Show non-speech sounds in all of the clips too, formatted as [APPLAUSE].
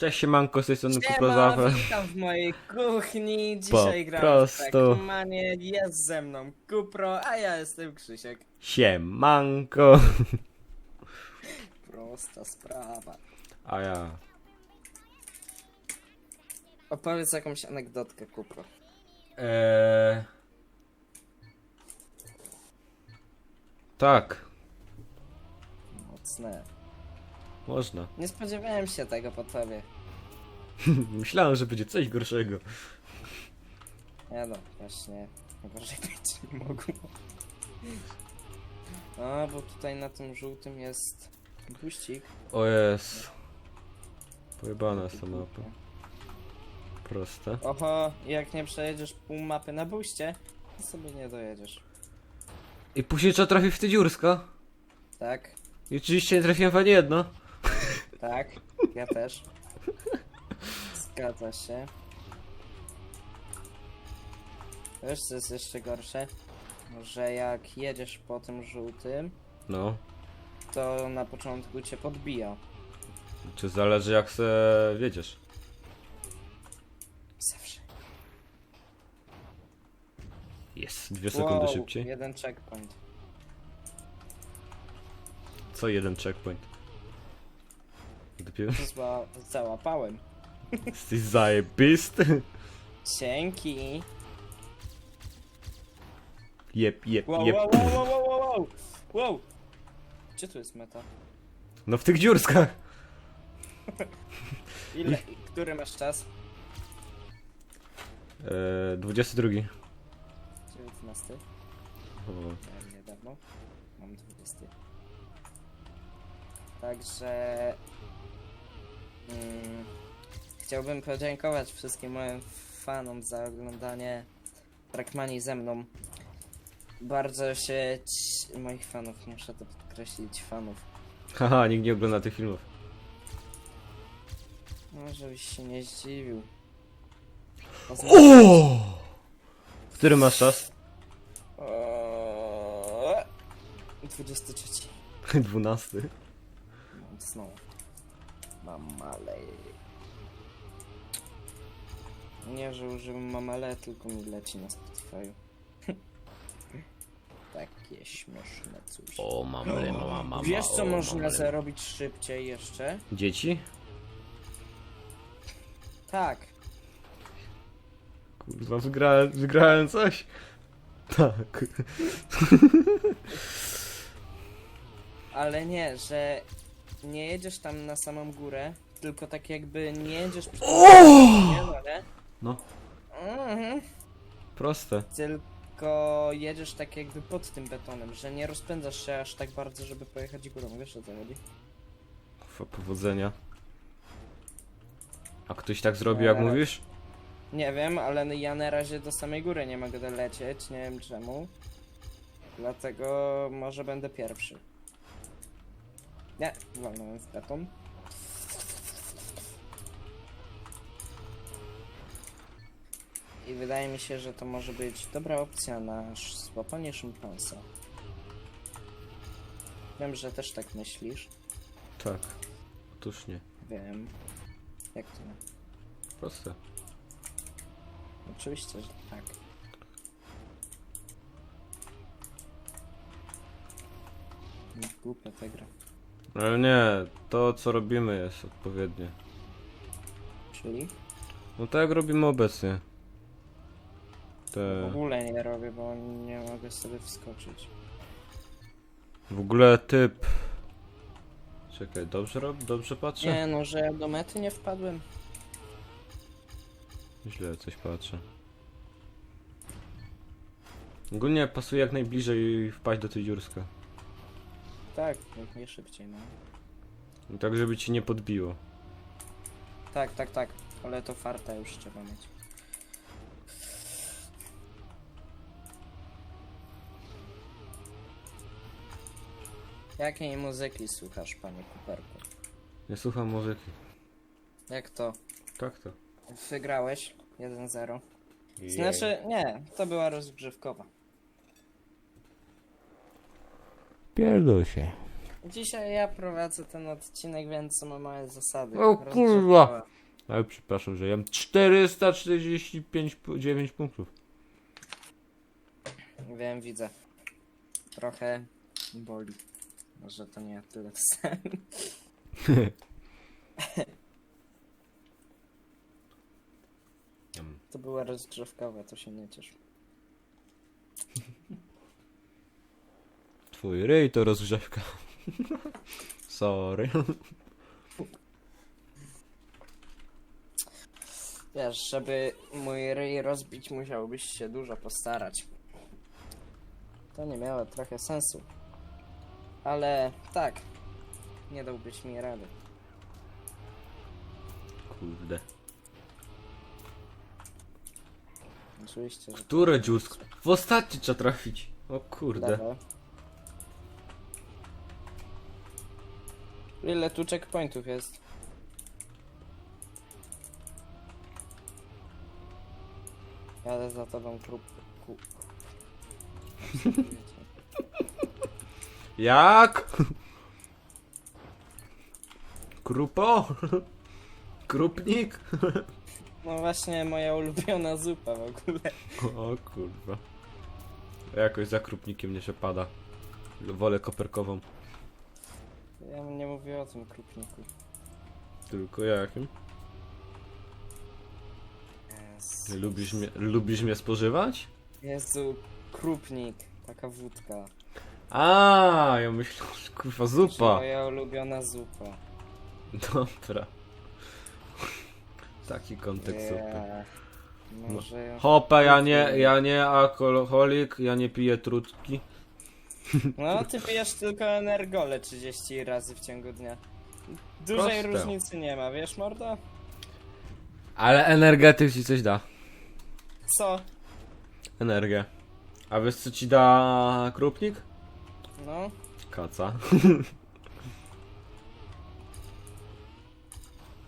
Cześć siemanko, z tej strony Siema, Kuprozawa. witam w mojej kuchni. Dzisiaj Po gram prostu. w Trackmanie. Jest ze mną Kupro, a ja jestem Krzysiek. Siemanko. Prosta sprawa. A ja. Opowiedz jakąś anegdotkę, Kupro. Eee... Tak, Mocne. Można. Nie spodziewałem się tego po tobie. [LAUGHS] Myślałem, że będzie coś gorszego. Nie no, właśnie. Gorzej [LAUGHS] być nie mogło. A, bo tutaj na tym żółtym jest buścik. O jest. Pojebana jest ta mapa. Proste. Oho, jak nie przejedziesz pół mapy na buście, to sobie nie dojedziesz. I później trzeba trafić w te dziurska. Tak? I oczywiście nie trafiłem w ani jedno. Tak, ja też. Zgadza się. Wiesz co jest jeszcze gorsze? Że jak jedziesz po tym żółtym, No. to na początku cię podbija. Czy zależy jak se wiedziesz. Zawsze. Jest, dwie sekundy Wow, szybciej. jeden checkpoint. Co jeden checkpoint? Dopiero [LAUGHS] Zła, załapałem. jesteś zajebisty. Dzięki. Jep, jep, Wow, jep. wow, wow, wow, wow, wow, wow. Wow. Gdzie tu jest meta? No w tych dziurskach. [LAUGHS] Ile? Który masz czas? Eee, 22. 19. O, Miałem niedawno. Mam 20. Także. Mm, chciałbym podziękować wszystkim moim fanom za oglądanie Trackmanii ze mną. Bardzo się. ci- moich fanów, muszę to podkreślić, fanów. Haha, nikt nie ogląda tych filmów. No, żebyś się nie zdziwił. O! Który masz czas? Eee, 23. 12. Mam znowu. Mam malej. Nie, że używam mamale, tylko mi leci na Spotify. [LAUGHS] Takie śmieszne coś. O, mamle, mama, mama. Wiesz co o, można mamle. zarobić szybciej jeszcze? Dzieci? Tak. Kurwa, wygrałem, wygrałem coś. Tak. Ale nie, że nie jedziesz tam na samą górę, tylko tak jakby nie jedziesz przy nie, no, nie? No, Mhm. proste. Tylko jedziesz tak jakby pod tym betonem, że nie rozpędzasz się aż tak bardzo, żeby pojechać górą. Wiesz o co chodzi? Kurwa, powodzenia. A ktoś tak zrobił, jak Eee. mówisz? Nie wiem, ale ja na razie do samej góry nie mogę dolecieć, nie wiem czemu. Dlatego może będę pierwszy. Nie, walnąłem w beton. I wydaje mi się, że to może być dobra opcja na złapanie szympansa. Wiem, że też tak myślisz. Tak. Otóż nie. Wiem. Jak to? Proste. Oczywiście, że tak. Głupia ta gra. Ale nie, to co robimy jest odpowiednie. Czyli? No tak jak robimy obecnie. W Te... ogóle nie robię, bo nie mogę sobie wskoczyć. W ogóle typ... Czekaj, dobrze rob... dobrze patrzę? Nie no, że ja do mety nie wpadłem. Źle coś patrzę. Ogólnie pasuje jak najbliżej wpaść do tej dziurska. Tak, jak nie szybciej, no. I Tak, żeby ci nie podbiło. Tak, tak, tak. Ale to farta już trzeba mieć. Jakiej muzyki słuchasz, panie Kuperku? Nie słucham muzyki. Jak to? Tak to. Wygrałeś 1-0. Znaczy, nie, to była rozgrzewkowa. Pierdol się. Dzisiaj ja prowadzę ten odcinek, więc są małe zasady. O kurwa. Ale przepraszam, że jem 445 pu- 9 punktów. Wiem, widzę. Trochę boli. Może to nie tyle [LAUGHS] sen. [LAUGHS] To była rozgrzewkowa, to się nie ciesz. Twój ryj to rozgrzewka. [LAUGHS] Sorry. Wiesz, żeby mój ryj rozbić, musiałbyś się dużo postarać. To nie miało trochę sensu. Ale tak, nie dałbyś mi rady. Kurde. Oczywiście, że Które dziursko? W ostatni trzeba trafić. O kurde. Dawaj. Ile tu checkpointów jest? Jadę za tobą krup... Ku... [LAUGHS] Jak? Krupo? Krupnik? No właśnie moja ulubiona zupa w ogóle. O kurwa. Jakoś za krupnikiem nie się pada. Wolę koperkową. Ja nie mówię o tym krupniku. Tylko jakim? Jezu. Lubisz mnie, lubisz mnie spożywać? Jezu, krupnik. Taka wódka. A, ja myślę, że kurwa zupa. Moja ulubiona zupa. Dobra. Taki kontekst supy. Yeah. Może... Hopa, ja nie, ja nie alkoholik, ja nie piję trutki. No, ty pijesz tylko energole 30 razy w ciągu dnia. Dużej Proste. różnicy nie ma, wiesz, mordo? Ale energetyk ci coś da. Co? Energię. A wiesz co ci da krupnik? No, Kaca.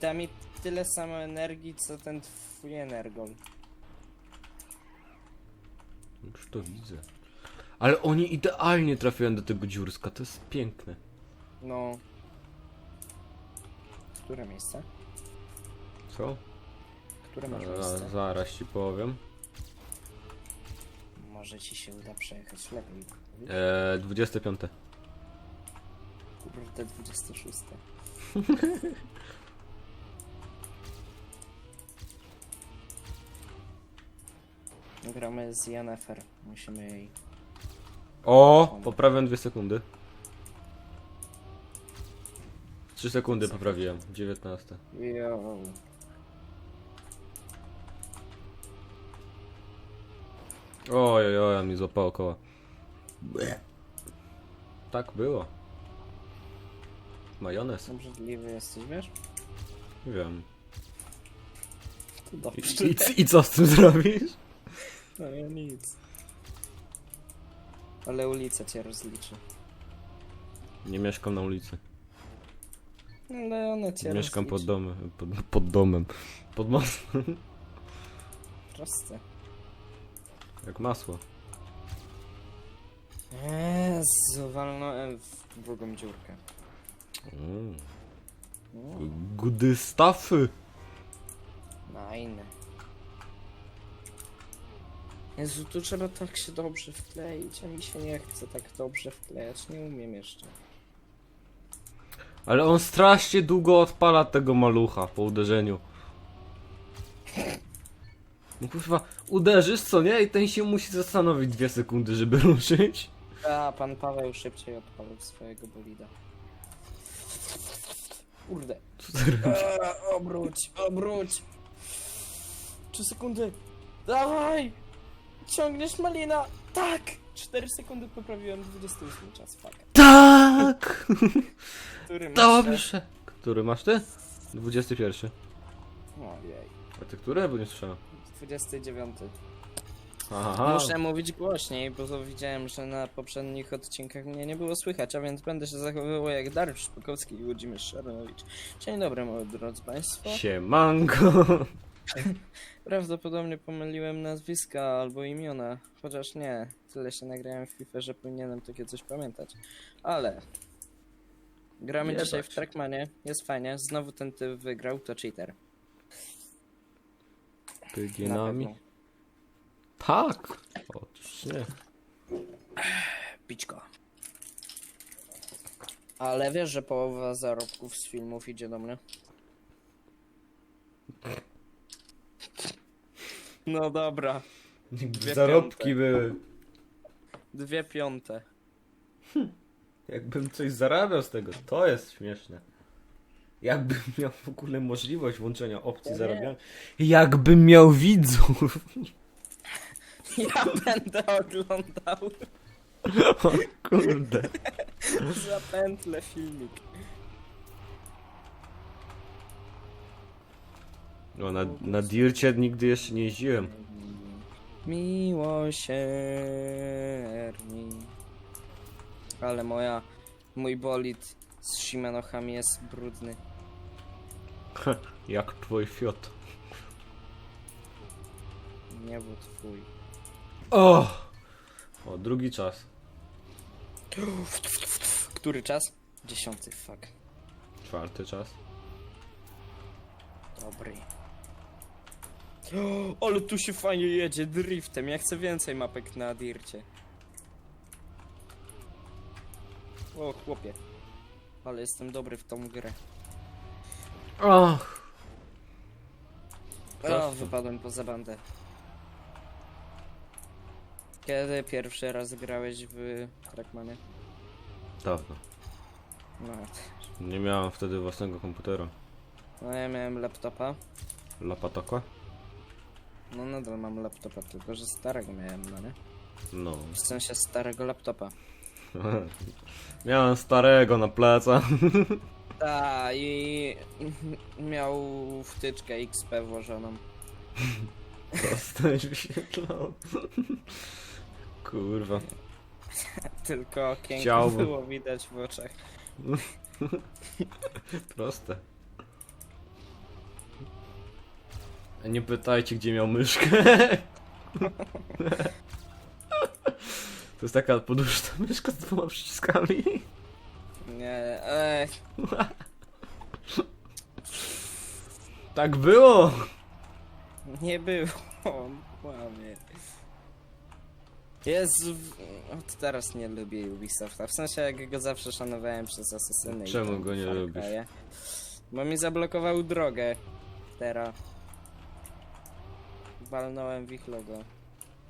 da mi tyle samo energii, co ten twój energol. Już to widzę. Ale oni idealnie trafiają do tego dziurska, to jest piękne. No. Które miejsce? Co? Które masz miejsce? zaraz ci powiem. Może ci się uda przejechać lepiej. Eee, 25. Kurde, 26. [LAUGHS] Gramy z Yennefer. Musimy jej... O, poprawiam 2 sekundy. 3 sekundy poprawiłem. 19. Yo. Oj, oj, oj, mi złapało koła. Tak było. Majonez? Obrzydliwy jesteś, wiesz? Wiem. To I, dobrze. i, I co z tym zrobisz? No ja nic. Ale ulica cię rozliczy. Nie mieszkam na ulicy. Ale one cię Mieszkam pod rozliczy. domem. Pod, pod domem. Pod mostem. Proste. Jak masło. Jezu, walnąłem w drugą dziurkę. Mm. Mm, Good. Fajne. Jezu, tu trzeba tak się dobrze wkleić, a mi się nie chce tak dobrze wklejać, nie umiem jeszcze. Ale on strasznie długo odpala tego malucha po uderzeniu. No kurwa, uderzysz co nie? I ten się musi zastanowić dwie sekundy, żeby [LAUGHS] ruszyć. A, pan Paweł szybciej odpalił swojego bolida. Kurde. Co ty robisz? Eee, obróć, obróć. Trzy sekundy. Dawaj! Ciągniesz malina. Tak! 4 sekundy poprawiłem 28 czas, fuck. Tak! [LAUGHS] Który masz Dobrze! Który masz ty? 21. Ojej. A ty który? Bo nie słyszałem. 29. Aha. Muszę mówić głośniej, bo to widziałem, że na poprzednich odcinkach mnie nie było słychać, a więc będę się zachowywał jak Dariusz Szpakowski i Włodzimierz Szaranowicz. Dzień dobry, moi drodzy Państwo. Siemanko! [LAUGHS] Prawdopodobnie pomyliłem nazwiska albo imiona, chociaż nie, tyle się nagrałem w FIFA, że powinienem takie coś pamiętać. Ale Gramy Jebać. dzisiaj w Trackmanie, jest fajnie. Znowu ten typ wygrał, to cheater. Na Pygionami? pewno. Tak! Otóż nie. Pićko. Ale wiesz, że połowa zarobków z filmów idzie do mnie? No dobra, Dwie Zarobki piąte. były. dwie piąte. Jakbym coś zarabiał z tego, to jest śmieszne. Jakbym miał w ogóle możliwość włączenia opcji zarabiania. Jakbym miał widzów. [LAUGHS] Ja będę oglądał O kurde. [LAUGHS] zapętlę filmik. No, na, na Dircie nigdy jeszcze nie jeździłem. Miłosierni. Ale moja, mój bolid z Shimanochami jest brudny. Jak twój fiot. Nie był twój. O! O, drugi czas. Który czas? Dziesiąty, fuck. Czwarty czas. Dobry. O, [GASPS] ale tu się fajnie jedzie driftem. Ja chcę więcej mapek na dircie. O, chłopie. Ale jestem dobry w tą grę. Och! O, wypadłem poza bandę. Kiedy pierwszy raz grałeś w Trackmanie? Dawno. No, Nie miałem wtedy własnego komputera. no ja miałem laptopa. Lapatoka? No nadal mam laptopa, tylko że starego miałem, no nie? No. W sensie starego laptopa. [LAUGHS] miałem starego na plecach. [LAUGHS] Ta i miał wtyczkę XP włożoną. [LAUGHS] Prosto już wyświetlał. Kurwa. Tylko okienko Chciałbym. było widać w oczach. Proste. Nie pytajcie, gdzie miał myszkę. [LAUGHS] To jest taka poduszna myszka z dwoma przyciskami. Nie, ej, Tak było. nie było. Kłamie. Jezu, od teraz nie lubię Ubisofta. W sensie jak go zawsze szanowałem przez Asesyny. i Czemu tam go nie Far lubisz? Cry'e. Bo mi zablokował drogę. Teraz. Walnąłem w ich logo.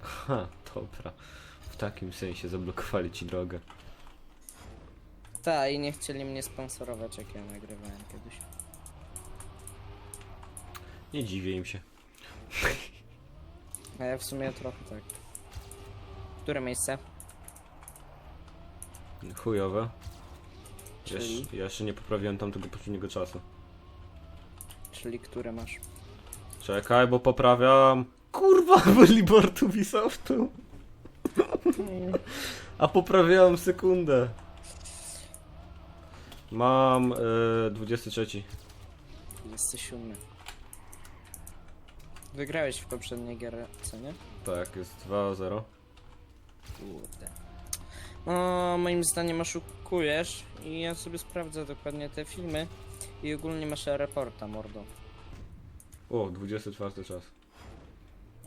Ha, dobra. W takim sensie zablokowali ci drogę. Ta i nie chcieli mnie sponsorować jak ja nagrywałem kiedyś. Nie dziwię im się. A ja w sumie trochę tak. Które miejsce? Chujowe. Czyli? Jeszcze, ja jeszcze nie poprawiłem tamtego poprzedniego czasu. Czyli które masz? Czekaj, bo poprawiam. Kurwa, [LAUGHS] billboard Ubisoftu. A poprawiałem sekundę. Mam e, 23. 27. Wygrałeś w poprzedniej gierce, nie? Tak, jest 2-0. Kurde. O, moim zdaniem oszukujesz i ja sobie sprawdzę dokładnie te filmy i ogólnie masz reporta, mordo. O, 24 czas.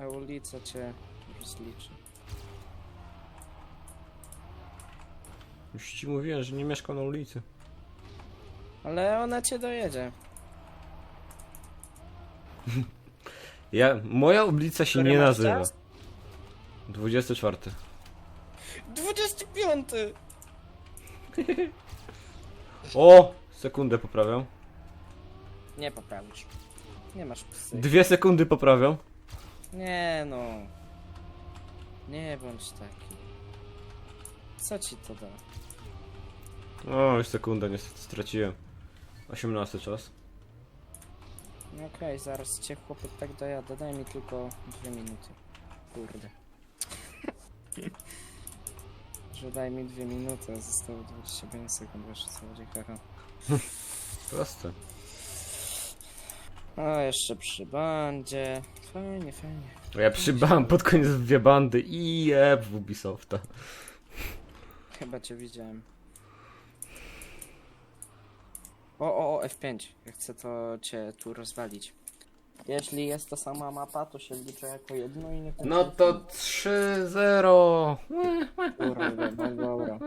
A ulica cię rozliczy. Już ci mówiłem, że nie mieszkam na ulicy. Ale ona cię dojedzie. [LAUGHS] Ja, moja ulica się Który nie masz nazywa. czas? 24. 25! [LAUGHS] O! Sekundę poprawiam. Nie poprawisz. Nie masz psy. Dwie sekundy poprawiam. Nie no. Nie bądź taki. Co ci to da? O, już sekundę niestety straciłem. 18 czas. No Okej, zaraz cię chłopie tak dojadę. Daj mi tylko dwie minuty. Kurde. [LAUGHS] Że daj mi dwie minuty, a zostało 25 sekund, wiesz o co chodzi, haha. Proste. A jeszcze przy bandzie. Fajnie, fajnie. Ja przybałem pod koniec dwie bandy i jeb w Ubisofta. Chyba cię widziałem. O, o, o, F5. Ja chcę to cię tu rozwalić. Jeśli jest to sama mapa, to się liczy jako jedno i nie No to 3-0. Dobra, dobra, dobra.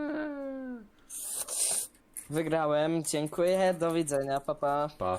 Wygrałem, dziękuję, do widzenia, papa. Pa. Pa.